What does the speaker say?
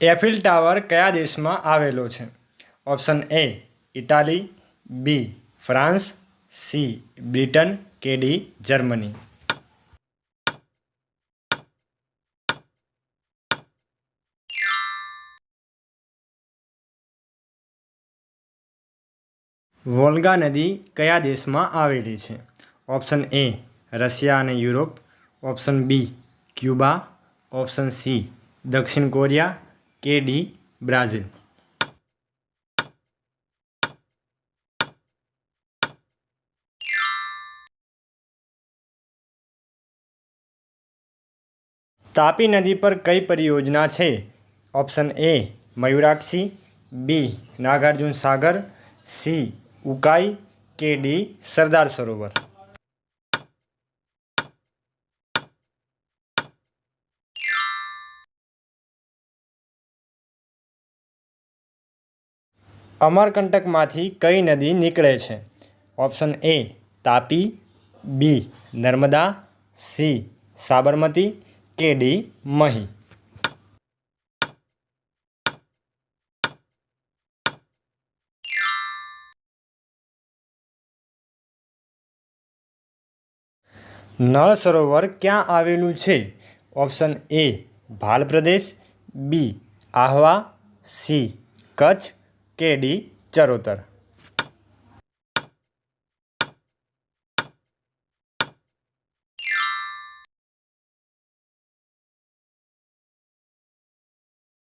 Eiffel tower કયા દેશમાં આવેલો છે? Option A, Italy, B, France, C, Britain, કે ડી, જર્મની. વોલ્ગા નદી કયા દેશમાં આવેલી છે? ઓપ્શન એ, રશિયા અને Europe. Option B, Cuba. Option C, દક્ષિણ કોરિયા કે ડી બ્રાઝિલ તાપી નદી પર કઈ પરિયોજના છે option A Mayurakshi B Nagarjuna Sagar C Ukai કે ડી સરદાર સરોવર અમરકંટકમાંથી કઈ નદી નીકળે છે? Option A Tapi, B Narmada, C Sabarmati, કે ડી મહી. નળ સરોવર ક્યાં આવેલું છે? ઓપ્શન એ ભાલ પ્રદેશ, બી આહવા, સી કચ્છ કે ડી ચરોતર.